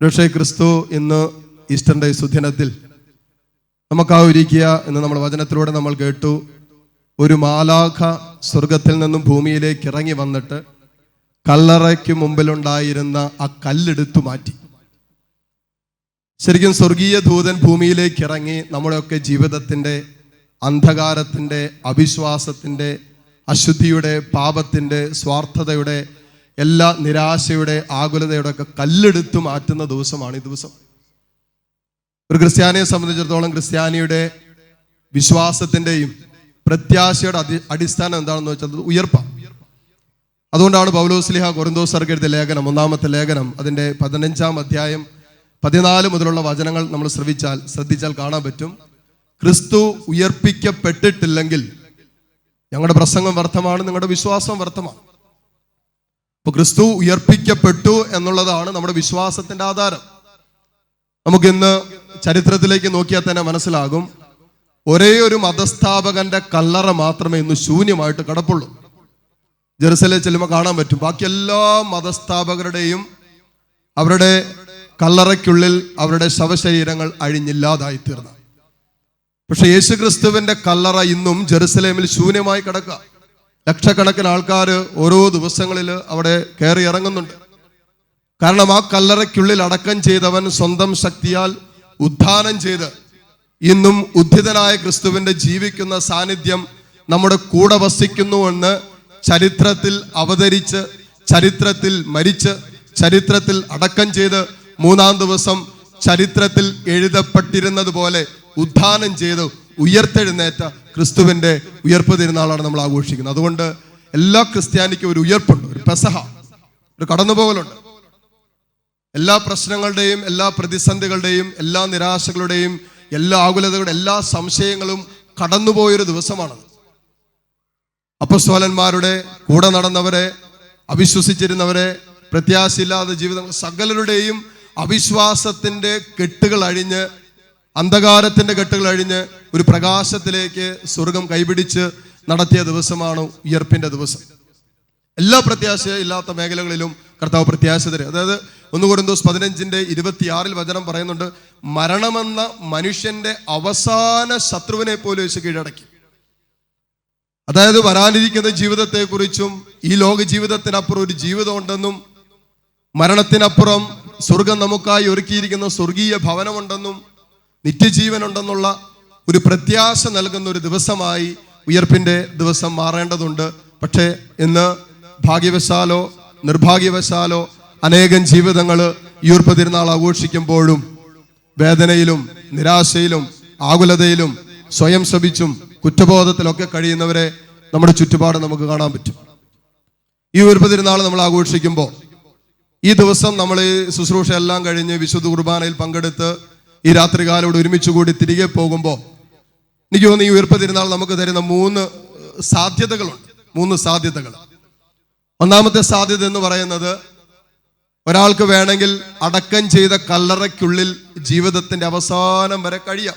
രക്ഷ ക്രിസ്തു ഇന്ന് ഈസ്റ്ററിന്റെ സുദിനത്തിൽ നമുക്കാവിരിക്കുക എന്ന് നമ്മൾ വചനത്തിലൂടെ നമ്മൾ കേട്ടു. ഒരു മാലാഖ സ്വർഗത്തിൽ നിന്നും ഭൂമിയിലേക്ക് ഇറങ്ങി വന്നിട്ട് കല്ലറയ്ക്ക് മുമ്പിലുണ്ടായിരുന്ന ആ കല്ലെടുത്തു മാറ്റി. ശരിക്കും സ്വർഗീയ ദൂതൻ ഭൂമിയിലേക്ക് ഇറങ്ങി നമ്മുടെയൊക്കെ ജീവിതത്തിന്റെ അന്ധകാരത്തിന്റെ അവിശ്വാസത്തിന്റെ അശുദ്ധിയുടെ പാപത്തിന്റെ സ്വാർത്ഥതയുടെ എല്ലാ നിരാശയുടെ ആകുലതയുടെ ഒക്കെ കല്ലെടുത്തു മാറ്റുന്ന ദിവസമാണ് ഈ ദിവസം. ഒരു ക്രിസ്ത്യാനിയെ സംബന്ധിച്ചിടത്തോളം ക്രിസ്ത്യാനിയുടെ വിശ്വാസത്തിന്റെയും പ്രത്യാശയുടെ അതി അടിസ്ഥാനം എന്താണെന്ന് വെച്ചാൽ ഉയർപ്പാണ് അതുകൊണ്ടാണ് പൗലോസ്ലിഹ കൊറിന്തോസർക്ക് എഴുതിയ ലേഖനം ഒന്നാമത്തെ ലേഖനം അതിന്റെ പതിനഞ്ചാം അധ്യായം പതിനാല് മുതലുള്ള വചനങ്ങൾ നമ്മൾ ശ്രവിച്ചാൽ ശ്രദ്ധിച്ചാൽ കാണാൻ പറ്റും. ക്രിസ്തു ഉയർപ്പിക്കപ്പെട്ടിട്ടില്ലെങ്കിൽ ഞങ്ങളുടെ പ്രസംഗം വ്യർത്ഥമാണ് നിങ്ങളുടെ വിശ്വാസം വ്യർത്ഥമാണ്. അപ്പൊ ക്രിസ്തു ഉയർപ്പിക്കപ്പെട്ടു എന്നുള്ളതാണ് നമ്മുടെ വിശ്വാസത്തിന്റെ ആധാരം. നമുക്കിന്ന് ചരിത്രത്തിലേക്ക് നോക്കിയാൽ തന്നെ മനസ്സിലാകും. ഒരേ ഒരു മതസ്ഥാപകന്റെ കല്ലറ മാത്രമേ ഇന്ന് ശൂന്യമായിട്ട് കിടപ്പുള്ളൂ. ജെറുസലേ ചെല്ലുമ്പോൾ കാണാൻ പറ്റും. ബാക്കി എല്ലാ മതസ്ഥാപകരുടെയും അവരുടെ കല്ലറയ്ക്കുള്ളിൽ അവരുടെ ശവശരീരങ്ങൾ അഴിഞ്ഞില്ലാതായി തീർന്നു. പക്ഷെ യേശുക്രിസ്തുവിന്റെ കല്ലറ ഇന്നും ജെറുസലേമിൽ ശൂന്യമായി കിടക്കുക. ലക്ഷക്കണക്കിന് ആൾക്കാർ ഓരോ ദിവസങ്ങളിൽ അവിടെ കയറി ഇറങ്ങുന്നുണ്ട്. കാരണം ആ കല്ലറയ്ക്കുള്ളിൽ അടക്കം ചെയ്തവൻ സ്വന്തം ശക്തിയാൽ ഉദ്ധാനം ചെയ്ത് ഇന്നും ഉദ്ധിതനായ ക്രിസ്തുവിന്റെ ജീവിക്കുന്ന സാന്നിധ്യം നമ്മുടെ കൂടെ വസിക്കുന്നു എന്ന് ചരിത്രത്തിൽ അവതരിച്ച് ചരിത്രത്തിൽ മരിച്ച് ചരിത്രത്തിൽ അടക്കം ചെയ്ത് മൂന്നാം ദിവസം ചരിത്രത്തിൽ എഴുതപ്പെട്ടിരുന്നത് പോലെ ഉദ്ധാനം ചെയ്ത് ഉയർത്തെഴുന്നേറ്റ ക്രിസ്തുവിന്റെ ഉയർപ്പ് തിരുനാളാണ് നമ്മൾ ആഘോഷിക്കുന്നത്. അതുകൊണ്ട് എല്ലാ ക്രിസ്ത്യാനിക്കും ഒരു ഉയർപ്പുണ്ട് ഒരു പെസഹ ഒരു കടന്നുപോകലുണ്ട്. എല്ലാ പ്രശ്നങ്ങളുടെയും എല്ലാ പ്രതിസന്ധികളുടെയും എല്ലാ നിരാശകളുടെയും എല്ലാ ആകുലതകളുടെ എല്ലാ സംശയങ്ങളും കടന്നുപോയൊരു ദിവസമാണ് അപ്പസ്വലന്മാരുടെ കൂടെ നടന്നവരെ അവിശ്വസിച്ചിരുന്നവരെ പ്രത്യാശയില്ലാതെ ജീവിതം സകലരുടെയും അവിശ്വാസത്തിന്റെ കെട്ടുകൾ അഴിഞ്ഞ് അന്ധകാരത്തിന്റെ കെട്ടുകൾ അഴിഞ്ഞ് ഒരു പ്രകാശത്തിലേക്ക് സ്വർഗം കൈപിടിച്ച് നടത്തിയ ദിവസമാണ് ഉയർപ്പിന്റെ ദിവസം. എല്ലാ പ്രത്യാശ ഇല്ലാത്ത മേഖലകളിലും കർത്താവ് പ്രത്യാശ തരും. അതായത് ഒന്ന് ദിവസം പതിനഞ്ചിന്റെ ഇരുപത്തിയാറിൽ വചനം പറയുന്നുണ്ട് മരണമെന്ന മനുഷ്യന്റെ അവസാന ശത്രുവിനെ പോലും യേശു കീഴടക്കി. അതായത് വരാനിരിക്കുന്ന ജീവിതത്തെക്കുറിച്ചും ഈ ലോക ജീവിതത്തിനപ്പുറം ഒരു ജീവിതം ഉണ്ടെന്നും മരണത്തിനപ്പുറം സ്വർഗം നമുക്കായി ഒരുക്കിയിരിക്കുന്ന സ്വർഗീയ ഭവനമുണ്ടെന്നും നിത്യജീവൻ ഉണ്ടെന്നുള്ള ഒരു പ്രത്യാശ നൽകുന്ന ഒരു ദിവസമായി ഉയർപ്പിന്റെ ദിവസം മാറേണ്ടതുണ്ട്. പക്ഷേ ഇന്ന് ഭാഗ്യവശാലോ നിർഭാഗ്യവശാലോ അനേകം ജീവിതങ്ങൾ ഈർപ്പ് തിരുനാൾ ആഘോഷിക്കുമ്പോഴും വേദനയിലും നിരാശയിലും ആകുലതയിലും സ്വയം ശപിച്ചും കുറ്റബോധത്തിലൊക്കെ കഴിയുന്നവരെ നമ്മുടെ ചുറ്റുപാട് നമുക്ക് കാണാൻ പറ്റും. ഈ ഉയർപ്പ് തിരുനാൾ നമ്മൾ ആഘോഷിക്കുമ്പോൾ ഈ ദിവസം നമ്മൾ ഈ ശുശ്രൂഷ എല്ലാം കഴിഞ്ഞ് വിശുദ്ധ കുർബാനയിൽ പങ്കെടുത്ത് ഈ രാത്രികാലോട് ഒരുമിച്ച് കൂടി തിരികെ പോകുമ്പോൾ എനിക്ക് തോന്നുന്നു ഈ ഉയർപ്പ് നമുക്ക് തരുന്ന മൂന്ന് സാധ്യതകളുണ്ട്. മൂന്ന് സാധ്യതകൾ. ഒന്നാമത്തെ സാധ്യത എന്ന് പറയുന്നത് ഒരാൾക്ക് വേണമെങ്കിൽ അടക്കം ചെയ്ത കല്ലറയ്ക്കുള്ളിൽ ജീവിതത്തിന്റെ അവസാനം വരെ കഴിയാം.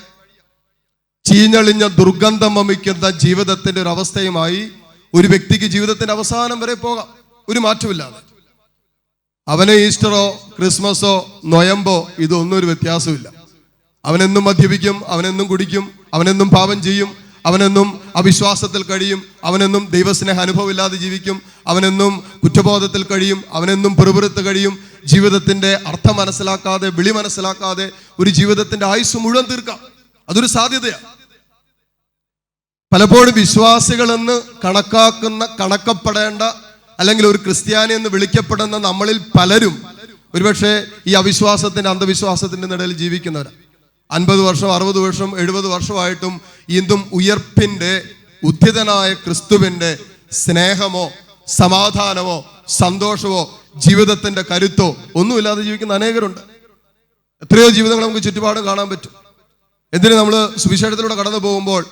ചീഞ്ഞളിഞ്ഞ ദുർഗന്ധം വമിക്കുന്ന ജീവിതത്തിന്റെ ഒരു അവസ്ഥയുമായി ഒരു വ്യക്തിക്ക് ജീവിതത്തിന്റെ അവസാനം വരെ പോകാം. ഒരു മാറ്റമില്ലാതെ അവനെ ഈസ്റ്ററോ ക്രിസ്മസോ നൊയമ്പോ ഇതൊന്നും ഒരു വ്യത്യാസമില്ല അവനെന്നും മദ്യപിക്കും അവനെന്നും കുടിക്കും അവനെന്നും പാപം ചെയ്യും അവനെന്നും അവിശ്വാസത്തിൽ കഴിയും അവനെന്നും ദൈവസ്നേഹ അനുഭവമില്ലാതെ ജീവിക്കും അവനെന്നും കുറ്റബോധത്തിൽ കഴിയും അവനെന്നും പെറുപുറത്ത് കഴിയും ജീവിതത്തിന്റെ അർത്ഥം മനസ്സിലാക്കാതെ വിളി മനസ്സിലാക്കാതെ ഒരു ജീവിതത്തിന്റെ ആയുസ് മുഴുവൻ തീർക്കാം. അതൊരു സാധ്യതയാണ് പലപ്പോഴും വിശ്വാസികളെന്ന് കണക്കാക്കുന്ന കണക്കപ്പെടേണ്ട അല്ലെങ്കിൽ ഒരു ക്രിസ്ത്യാനി എന്ന് വിളിക്കപ്പെടുന്ന നമ്മളിൽ പലരും ഒരുപക്ഷെ ഈ അവിശ്വാസത്തിന്റെ അന്ധവിശ്വാസത്തിന്റെ നിടയിൽ ജീവിക്കുന്നവരാണ് അൻപത് വർഷം അറുപത് വർഷം എഴുപത് വർഷമായിട്ടും ഇന്നും ഉയർപ്പിന്റെ ഉദ്ധിതനായ ക്രിസ്തുവിന്റെ സ്നേഹമോ സമാധാനമോ സന്തോഷമോ ജീവിതത്തിന്റെ കരുത്തോ ഒന്നുമില്ലാതെ ജീവിക്കുന്ന അനേകരുണ്ട്. എത്രയോ ജീവിതങ്ങൾ നമുക്ക് ചുറ്റുപാടും കാണാൻ പറ്റും. എന്തിന് നമ്മൾ സുവിശേഷത്തിലൂടെ കടന്നു പോകുമ്പോൾ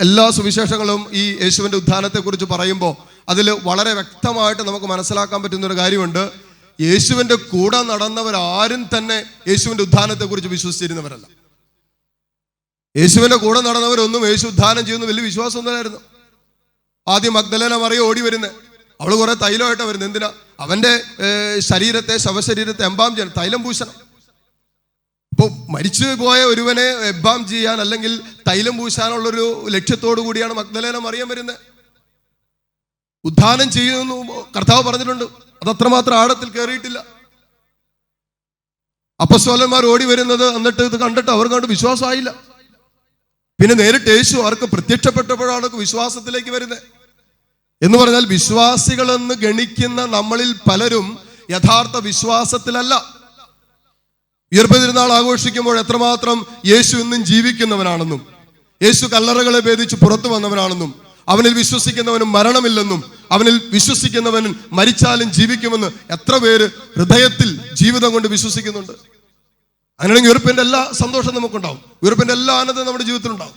എല്ലാ സുവിശേഷങ്ങളും ഈ യേശുവിന്റെ ഉത്ഥാനത്തെക്കുറിച്ച് പറയുമ്പോൾ അതിൽ വളരെ വ്യക്തമായിട്ട് നമുക്ക് മനസ്സിലാക്കാൻ പറ്റുന്ന ഒരു കാര്യമുണ്ട്. യേശുവിന്റെ കൂടെ നടന്നവരാരും തന്നെ യേശുവിന്റെ ഉദ്ധാനത്തെക്കുറിച്ച് വിശ്വസിച്ചിരുന്നവരല്ല. യേശുവിന്റെ കൂടെ നടന്നവരൊന്നും യേശു ഉദ്ധാനം ചെയ്യുന്ന വലിയ വിശ്വാസമൊന്നുമായിരുന്നു ആദ്യം മഗ്ദലേന മറിയ ഓടി വരുന്നത് അവൾ കുറെ തൈലമായിട്ടാണ് വരുന്നത് എന്തിനാ? അവന്റെ ശരീരത്തെ ശവശരീരത്തെ എംബാം ചെയ്യണം. തൈലം പൂശണം. ഇപ്പോൾ മരിച്ചു പോയ ഒരുവനെ എംബാം ചെയ്യാൻ അല്ലെങ്കിൽ തൈലം പൂശാനുള്ളൊരു ലക്ഷ്യത്തോടു കൂടിയാണ് മഗ്ദലേന മറിയം വരുന്നത് ഉദ്ധാനം ചെയ്യുന്നു കർത്താവ് പറഞ്ഞിട്ടുണ്ട്. അത് അത്രമാത്രം ആഴത്തിൽ കയറിയിട്ടില്ല അപ്പസ്വലന്മാർ ഓടി വരുന്നത് എന്നിട്ട് ഇത് കണ്ടിട്ട് അവർ കണ്ട് വിശ്വാസമായില്ല. പിന്നെ നേരിട്ട് യേശു അവർക്ക് പ്രത്യക്ഷപ്പെട്ടപ്പോഴാണ് വിശ്വാസത്തിലേക്ക് വരുന്നത്. എന്ന് പറഞ്ഞാൽ വിശ്വാസികളെന്ന് ഗണിക്കുന്ന നമ്മളിൽ പലരും യഥാർത്ഥ വിശ്വാസത്തിലല്ല. ഉയർപ്പതിരുന്നാൾ ആഘോഷിക്കുമ്പോൾ എത്രമാത്രം യേശു ഇന്നും ജീവിക്കുന്നവനാണെന്നും യേശു കല്ലറകളെ ഭേദിച്ച് പുറത്തു വന്നവനാണെന്നും അവനിൽ വിശ്വസിക്കുന്നവനും മരണമില്ലെന്നും അവനിൽ വിശ്വസിക്കുന്നവൻ മരിച്ചാലും ജീവിക്കുമെന്ന് എത്ര പേര് ഹൃദയത്തിൽ ജീവിതം കൊണ്ട് വിശ്വസിക്കുന്നുണ്ട്. അങ്ങനെയാണെങ്കിൽ ഉയർപ്പിന്റെ എല്ലാ സന്തോഷം നമുക്കുണ്ടാവും. ഉയർപ്പിന്റെ എല്ലാ ആനന്ദം നമ്മുടെ ജീവിതത്തിൽ ഉണ്ടാവും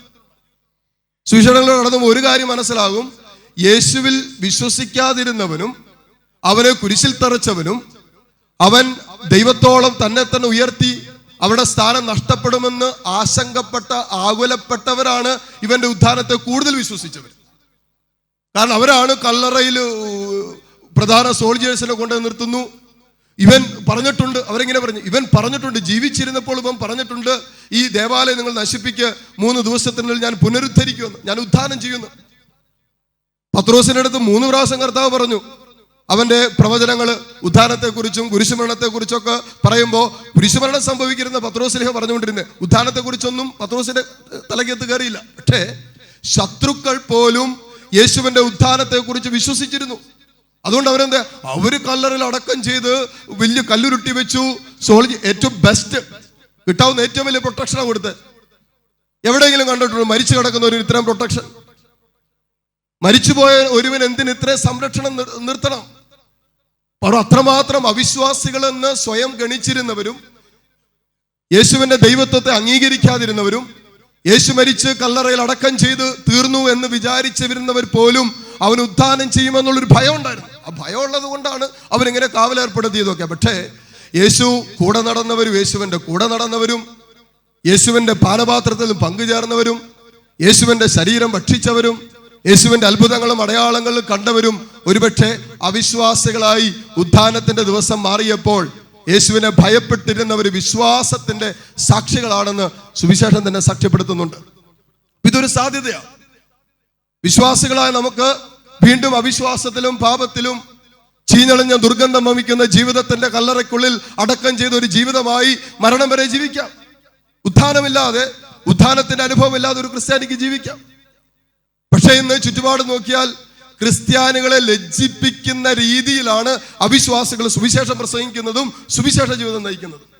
സുവിശേഷങ്ങളിൽ നടന്നുമ്പോൾ ഒരു കാര്യം മനസ്സിലാകും. യേശുവിൽ വിശ്വസിക്കാതിരുന്നവനും അവനെ കുരിശിൽ തറച്ചവനും അവൻ ദൈവത്തോളം തന്നെ തന്നെ ഉയർത്തി അവരുടെ സ്ഥാനം നഷ്ടപ്പെടുമെന്ന് ആശങ്കപ്പെട്ട ആകുലപ്പെട്ടവരാണ് ഇവന്റെ ഉദ്ധാനത്തെ കൂടുതൽ വിശ്വസിച്ചവർ. കാരണം അവരാണ് കല്ലറയിൽ പ്രധാന സോൾജേഴ്സിനെ കൊണ്ട് നിർത്തുന്നു. ഇവൻ പറഞ്ഞിട്ടുണ്ട് അവരെങ്ങനെ പറഞ്ഞു ഇവൻ പറഞ്ഞിട്ടുണ്ട് ജീവിച്ചിരുന്നപ്പോൾ ഇവൻ പറഞ്ഞിട്ടുണ്ട് ഈ ദേവാലയം നിങ്ങൾ നശിപ്പിക്ക് മൂന്ന് ദിവസത്തിനുള്ളിൽ ഞാൻ പുനരുദ്ധരിക്കുമെന്ന് ഞാൻ ഉദ്ധാനം ചെയ്യുന്നു പത്രോസിന്റെ അടുത്ത് മൂന്ന് പ്രാവശ്യം കർത്താവ് പറഞ്ഞു അവന്റെ പ്രവചനങ്ങൾ ഉദ്ധാനത്തെക്കുറിച്ചും കുരിശുമരണത്തെക്കുറിച്ചൊക്കെ പറയുമ്പോൾ കുരിശുമരണം സംഭവിക്കുന്ന പത്രോസിലേഹ പറഞ്ഞുകൊണ്ടിരുന്നത് ഉദ്ധാനത്തെക്കുറിച്ചൊന്നും പത്രോസിന്റെ തലയ്ക്കത്ത് കയറിയില്ല. പക്ഷേ ശത്രുക്കൾ പോലും യേശുവിന്റെ ഉദ്ധാനത്തെക്കുറിച്ച് വിശ്വസിച്ചിരുന്നു. അതുകൊണ്ട് അവരെന്താ അവർ കല്ലറിൽ അടക്കം ചെയ്ത് വലിയ കല്ലുരുട്ടി വെച്ചു. സോളജി ഏറ്റവും ബെസ്റ്റ് കിട്ടാവുന്ന ഏറ്റവും വലിയ പ്രൊട്ടക്ഷനാണ് കൊടുത്തത്. എവിടെയെങ്കിലും കണ്ടിട്ടുണ്ട് മരിച്ചു കിടക്കുന്ന ഒരു ഇത്തരം പ്രൊട്ടക്ഷൻ മരിച്ചുപോയ ഒരുവൻ എന്തിന് ഇത്രയും സംരക്ഷണം നിർത്തണം? അവർ അത്രമാത്രം അവിശ്വാസികളെന്ന് സ്വയം ഗണിച്ചിരുന്നവരും യേശുവിന്റെ ദൈവത്വത്തെ അംഗീകരിക്കാതിരുന്നവരും യേശു മരിച്ച് കല്ലറയിൽ അടക്കം ചെയ്ത് തീർന്നു എന്ന് വിചാരിച്ചിരുന്നവർ പോലും അവൻ ഉദ്ധാനം ചെയ്യുമെന്നുള്ളൊരു ഭയം ഉണ്ടായിരുന്നു. ആ ഭയം ഉള്ളത് കൊണ്ടാണ് അവരിങ്ങനെ കാവലേർപ്പെടുത്തിയതൊക്കെ പക്ഷേ യേശു കൂടെ നടന്നവരും യേശുവിന്റെ കൂടെ നടന്നവരും യേശുവിന്റെ പാനപാത്രത്തിൽ പങ്കുചേർന്നവരും യേശുവിന്റെ ശരീരം ഭക്ഷിച്ചവരും യേശുവിന്റെ അത്ഭുതങ്ങളും അടയാളങ്ങളും കണ്ടവരും ഒരുപക്ഷെ അവിശ്വാസികളായി ഉദ്ധാനത്തിന്റെ ദിവസം മാറിയപ്പോൾ യേശുവിനെ ഭയപ്പെട്ടിരുന്നവർ വിശ്വാസത്തിന്റെ സാക്ഷികളാണെന്ന് സുവിശേഷം തന്നെ സാക്ഷ്യപ്പെടുത്തുന്നുണ്ട്. ഇതൊരു സാധ്യതയാണ് വിശ്വാസികളായ നമുക്ക് വീണ്ടും അവിശ്വാസത്തിലും പാപത്തിലും ചീഞ്ഞളിഞ്ഞ ദുർഗന്ധം വമിക്കുന്ന ജീവിതത്തിന്റെ കല്ലറയ്ക്കുള്ളിൽ അടക്കം ചെയ്ത ഒരു ജീവിതമായി മരണം വരെ ജീവിക്കാം. ഉത്ഥാനമില്ലാതെ ഉത്ഥാനത്തിന്റെ അനുഭവമില്ലാതെ ഒരു ക്രിസ്ത്യാനിക്ക് ജീവിക്കാം. പക്ഷേ ഇന്ന് ചുറ്റുപാട് നോക്കിയാൽ ക്രിസ്ത്യാനികളെ ലജ്ജിപ്പിക്കുന്ന രീതിയിലാണ് അവിശ്വാസികൾ സുവിശേഷം പ്രസംഗിക്കുന്നതും സുവിശേഷ ജീവിതം നയിക്കുന്നതും.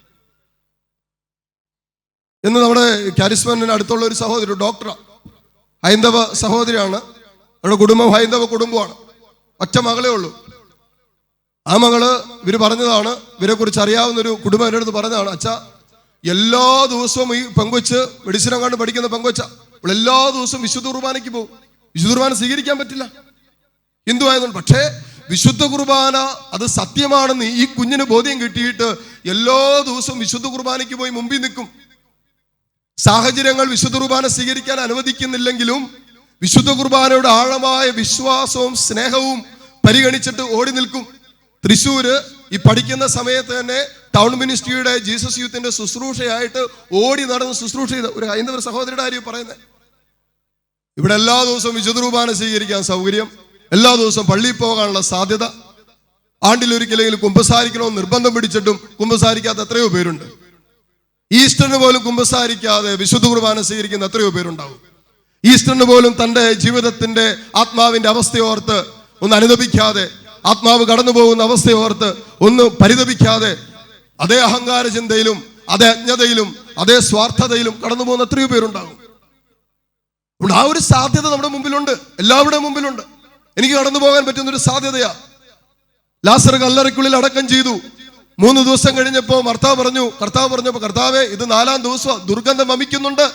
എന്ന് നമ്മുടെ കാരിസ്മാനിന് അടുത്തുള്ള ഒരു സഹോദരി ഡോക്ടറാണ് ഹൈന്ദവ സഹോദരിയാണ്. അവരുടെ കുടുംബം ഹൈന്ദവ കുടുംബമാണ്. ഒറ്റ മകളേ ഉള്ളൂ. ആ മകൾ ഇവർ പറഞ്ഞതാണ് ഇവരെ കുറിച്ച് അറിയാവുന്ന ഒരു കുടുംബം എന്റെ അടുത്ത് പറഞ്ഞതാണ് അച്ഛ എല്ലാ ദിവസവും ഈ പെങ്കൊച്ച് മെഡിസിൻ കണ്ട് പഠിക്കുന്ന പെങ്കൊച്ച അവൾ എല്ലാ ദിവസവും വിശുദ്ധ കുർബാനയ്ക്ക് പോകും. വിശുദ്ധ കുർബാന സ്വീകരിക്കാൻ പറ്റില്ല. ഹിന്ദു ആയതുകൊണ്ട് പക്ഷേ വിശുദ്ധ കുർബാന അത് സത്യമാണെന്ന് ഈ കുഞ്ഞിന് ബോധ്യം കിട്ടിയിട്ട് എല്ലാ ദിവസവും വിശുദ്ധ കുർബാനയ്ക്ക് പോയി മുമ്പിൽ നിൽക്കും. സാഹചര്യങ്ങൾ വിശുദ്ധ കുർബാന സ്വീകരിക്കാൻ അനുവദിക്കുന്നില്ലെങ്കിലും വിശുദ്ധ കുർബാനയുടെ ആഴമായ വിശ്വാസവും സ്നേഹവും പരിഗണിച്ചിട്ട് ഓടി നിൽക്കും. തൃശ്ശൂര് ഈ പഠിക്കുന്ന സമയത്ത് തന്നെ ടൗൺ മിനിസ്ട്രിയുടെ ജീസസ് യൂത്തിന്റെ ശുശ്രൂഷയായിട്ട് ഓടി നടന്ന് ശുശ്രൂഷ ചെയ്ത ഒരു ഹൈന്ദവ സഹോദരിയുടെ കാര്യം പറയുന്നത്. ഇവിടെ എല്ലാ ദിവസവും വിശുദ്ധ കുർബാന സ്വീകരിക്കാൻ സൗകര്യം. എല്ലാ ദിവസവും പള്ളിയിൽ പോകാനുള്ള സാധ്യത. ആണ്ടിലൊരിക്കലെങ്കിലും കുമ്പസാരിക്കണമെന്ന് നിർബന്ധം പിടിച്ചിട്ടും കുമ്പസാരിക്കാത്ത എത്രയോ പേരുണ്ട്. ഈസ്റ്ററിന് പോലും കുമ്പസാരിക്കാതെ വിശുദ്ധ കുർബാന സ്വീകരിക്കുന്ന എത്രയോ പേരുണ്ടാവും. ഈസ്റ്ററിന് പോലും തന്റെ ജീവിതത്തിന്റെ ആത്മാവിന്റെ അവസ്ഥയോർത്ത് ഒന്ന് അനുദപിക്കാതെ ആത്മാവ് കടന്നു പോകുന്ന അവസ്ഥയോർത്ത് ഒന്ന് പരിതപിക്കാതെ അതേ അഹങ്കാര ചിന്തയിലും അതേ അജ്ഞതയിലും അതേ സ്വാർത്ഥതയിലും കടന്നു പോകുന്ന എത്രയോ പേരുണ്ടാകും ആ ഒരു സാധ്യത നമ്മുടെ മുമ്പിലുണ്ട്. എല്ലാവരുടെ മുമ്പിലുണ്ട്. എനിക്ക് കടന്നു പോകാൻ പറ്റുന്ന ഒരു സാധ്യതയാ. ലാസർ കല്ലറയ്ക്കുള്ളിൽ അടക്കം ചെയ്തു. മൂന്ന് ദിവസം കഴിഞ്ഞപ്പോ ഭർത്താവ് പറഞ്ഞു കർത്താവ് പറഞ്ഞപ്പോ കർത്താവെ ഇത് നാലാം ദിവസം ദുർഗന്ധം വമിക്കുന്നുണ്ട്.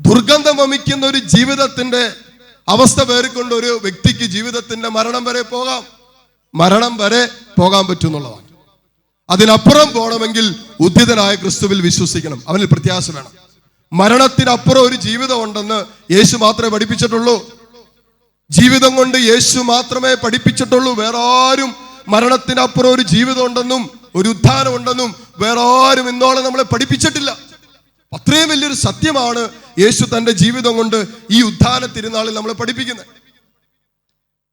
ദുർഗന്ധം വമിക്കുന്ന ഒരു ജീവിതത്തിന്റെ അവസ്ഥ പേറിക്കൊണ്ട് ഒരു വ്യക്തിക്ക് ജീവിതത്തിന്റെ മരണം വരെ പോകാം. മരണം വരെ പോകാൻ പറ്റുന്നുള്ളതാണ്. അതിനപ്പുറം പോകണമെങ്കിൽ ഉദ്ധിതനായ ക്രിസ്തുവിൽ വിശ്വസിക്കണം. അവനിൽ പ്രത്യാശ വേണം. മരണത്തിനപ്പുറം ഒരു ജീവിതം ഉണ്ടെന്ന് യേശു മാത്രമേ പഠിപ്പിച്ചിട്ടുള്ളൂ. ജീവിതം കൊണ്ട് യേശു മാത്രമേ പഠിപ്പിച്ചിട്ടുള്ളൂ. വേറെ ആരും മരണത്തിനപ്പുറം ഒരു ജീവിതം ഉണ്ടെന്നും ഒരു ഉദ്ധാനം ഉണ്ടെന്നും വേറെ ആരും ഇന്നോളം നമ്മളെ പഠിപ്പിച്ചിട്ടില്ല. അത്രയും വലിയൊരു സത്യമാണ് യേശു തന്റെ ജീവിതം കൊണ്ട് ഈ ഉദ്ധാന തിരുനാളിൽ നമ്മളെ പഠിപ്പിക്കുന്നത്.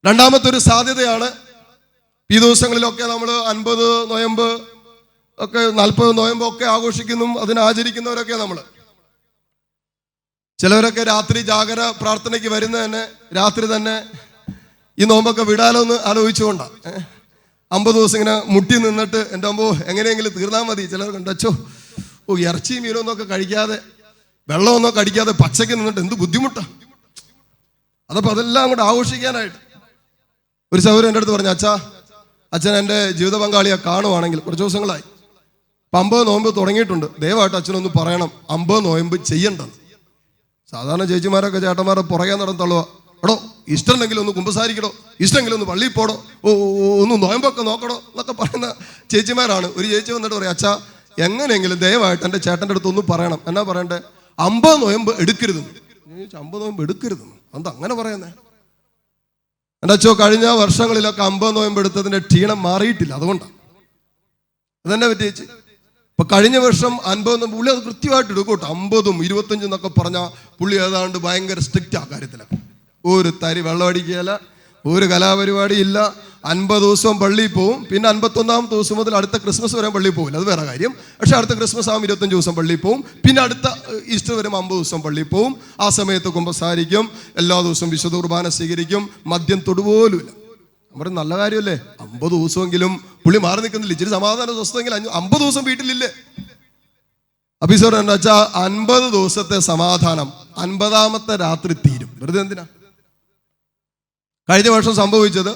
രണ്ടാമത്തെ ഒരു സാധ്യതയാണ് ഈ ദിവസങ്ങളിലൊക്കെ നമ്മൾ അൻപത് നോയമ്പ് ഒക്കെ നാൽപ്പത് നോയമ്പ് ഒക്കെ ആഘോഷിക്കുന്നു അതിനാചരിക്കുന്നവരൊക്കെ നമ്മൾ. ചിലവരൊക്കെ രാത്രി ജാഗര പ്രാർത്ഥനയ്ക്ക് വരുന്ന തന്നെ രാത്രി തന്നെ ഈ നോമ്പൊക്കെ വിടാലോ എന്ന് ആലോചിച്ചുകൊണ്ടാണ് അമ്പത് ദിവസം ഇങ്ങനെ മുട്ടി നിന്നിട്ട് എന്റെ അമ്പോ എങ്ങനെയെങ്കിലും തീർന്നാൽ മതി. ചിലർ കണ്ടച്ചോ ഓ ഇറച്ചി മീനൊന്നൊക്കെ കഴിക്കാതെ വെള്ളമൊന്നും കടിക്കാതെ പച്ചയ്ക്ക് നിന്നിട്ട് എന്ത് ബുദ്ധിമുട്ടാണ് അതപ്പോൾ അതെല്ലാം കൂടെ ആഘോഷിക്കാനായിട്ട്. ഒരു സൗകര്യം എന്റെ അടുത്ത് പറഞ്ഞു അച്ഛാ അച്ഛൻ എന്റെ ജീവിത പങ്കാളിയെ കാണുവാണെങ്കിൽ കുറച്ച് ദിവസങ്ങളായി. അപ്പം അമ്പത് നോയമ്പ് തുടങ്ങിയിട്ടുണ്ട്. ദയവായിട്ട് അച്ഛനൊന്ന് പറയണം. അമ്പത് നോയമ്പ് ചെയ്യണ്ടെന്ന് സാധാരണ ചേച്ചിമാരൊക്കെ ചേട്ടന്മാരെ പുറകെ നടന്നള്ളുക എടോ ഇഷ്ടമുണ്ടെങ്കിൽ ഒന്ന് കുമ്പസാരിക്കടോ ഇഷ്ടമെങ്കിലും ഒന്ന് പള്ളിയിൽ പോടോ ഓ ഒന്ന് നോയമ്പൊക്കെ നോക്കടോ എന്നൊക്കെ പറയുന്ന ചേച്ചിമാരാണ്. ഒരു ചേച്ചി വന്നിട്ട് പറയാം അച്ഛാ എങ്ങനെയെങ്കിലും ദയവായിട്ട് എന്റെ ചേട്ടന്റെ അടുത്ത് ഒന്ന് പറയണം. എന്നാ പറയണ്ടേ? അമ്പത് നോയമ്പ് എടുക്കരുത് അമ്പത് നോയമ്പ് എടുക്കരുതെന്ന്. എന്താ അങ്ങനെ പറയുന്നേ? എന്റെ അച്ഛോ കഴിഞ്ഞ വർഷങ്ങളിലൊക്കെ അമ്പത് നോയമ്പ് എടുത്തതിന്റെ ക്ഷീണം മാറിയിട്ടില്ല അതുകൊണ്ടാണ് അതെന്നെ പറ്റിയേച്ച് ഇപ്പൊ കഴിഞ്ഞ വർഷം അൻപത് പുള്ളി അത് കൃത്യമായിട്ട് എടുക്കും കേട്ടോ. അമ്പതും ഇരുപത്തഞ്ചും എന്നൊക്കെ പറഞ്ഞാൽ പുള്ളി ഏതാണ്ട് ഭയങ്കര സ്ട്രിക്റ്റ് ആ കാര്യത്തിലൊക്കെ ഒരു തരി വെള്ളം അടിക്കുകയില്ല ഒരു കലാപരിപാടി ഇല്ല. അൻപത് ദിവസം പള്ളിയിൽ പോവും. പിന്നെ അൻപത്തൊന്നാം ദിവസം മുതൽ അടുത്ത ക്രിസ്മസ് വരെ പള്ളിയിൽ പോകില്ല അത് വേറെ കാര്യം. പക്ഷെ അടുത്ത ക്രിസ്മസ് ആകും ഇരുപത്തഞ്ച് ദിവസം പള്ളിയിൽ പോവും. പിന്നെ അടുത്ത ഈസ്റ്റർ വരെ അമ്പത് ദിവസം പള്ളിയിൽ പോവും. ആ സമയത്ത് കുമ്പസാരിക്കും. എല്ലാ ദിവസവും വിശുദ്ധ കുർബാന സ്വീകരിക്കും. മദ്യം തൊടുപോലുമില്ല. നമ്മുടെ നല്ല കാര്യമല്ലേ? അമ്പത് ദിവസമെങ്കിലും പുള്ളി മാറി നിൽക്കുന്നില്ല. ഇച്ചിരി സമാധാന സ്വസ്ഥമെങ്കിൽ അമ്പത് ദിവസം വീട്ടിലില്ലേ? അഭിസോർ എന്താ വെച്ചാൽ അൻപത് ദിവസത്തെ സമാധാനം അൻപതാമത്തെ രാത്രി തീരും. വെറുതെ എന്തിനാ? കഴിഞ്ഞ വർഷം സംഭവിച്ചത്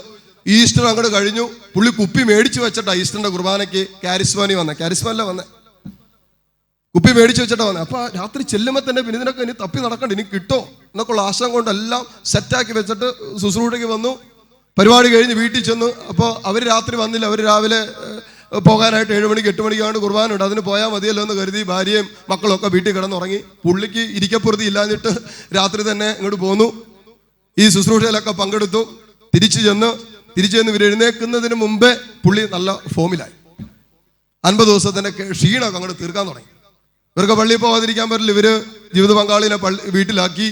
ഈസ്റ്റർ അങ്ങോട്ട് കഴിഞ്ഞു. പുള്ളി കുപ്പി മേടിച്ചു വെച്ചിട്ടാ ഈസ്റ്ററിന്റെ കുർബാനയ്ക്ക് കാരിസ്മാനി വന്നെ. കാരിസ്മാനില വന്നെ. കുപ്പി മേടിച്ചു വെച്ചിട്ടാ വന്നെ. അപ്പൊ രാത്രി ചെല്ലുമ്പോൾ തന്നെ പിന്നെ ഇതിനൊക്കെ ഇനി തപ്പി നടക്കണ്ട. ഇനി കിട്ടോ എന്നൊക്കെയുള്ള ആശങ്ക കൊണ്ടെല്ലാം സെറ്റാക്കി വെച്ചിട്ട് ശുശ്രൂഷയ്ക്ക് വന്നു. പരിപാടി കഴിഞ്ഞ് വീട്ടിൽ ചെന്ന് അപ്പോൾ അവർ രാത്രി വന്നില്ല. അവർ രാവിലെ പോകാനായിട്ട് ഏഴ് മണിക്ക് എട്ട് മണിക്കാണ് കുർബാനുണ്ട് അതിന് പോയാൽ മതിയല്ലോ എന്ന് കരുതി ഭാര്യയും മക്കളൊക്കെ വീട്ടിൽ കിടന്നുറങ്ങി. പുള്ളിക്ക് ഇരിക്കപ്പുറത്തി ഇല്ലാഞ്ഞിട്ട് രാത്രി തന്നെ ഇങ്ങോട്ട് പോന്നു. ഈ ശുശ്രൂഷയിലൊക്കെ പങ്കെടുത്തു. തിരിച്ചു ചെന്ന് തിരിച്ചു ചെന്ന് ഇവർ എഴുന്നേൽക്കുന്നതിന് മുമ്പേ പുള്ളി നല്ല ഫോമിലായി. അൻപത് ദിവസത്തിന്റെ ക്ഷീണമൊക്കെ അങ്ങോട്ട് തീർക്കാൻ തുടങ്ങി. ഇവർക്ക് പള്ളിയിൽ പോകാതിരിക്കാൻ പറ്റില്ല. ഇവർ ജീവിത പങ്കാളിനെ പള്ളി വീട്ടിലാക്കി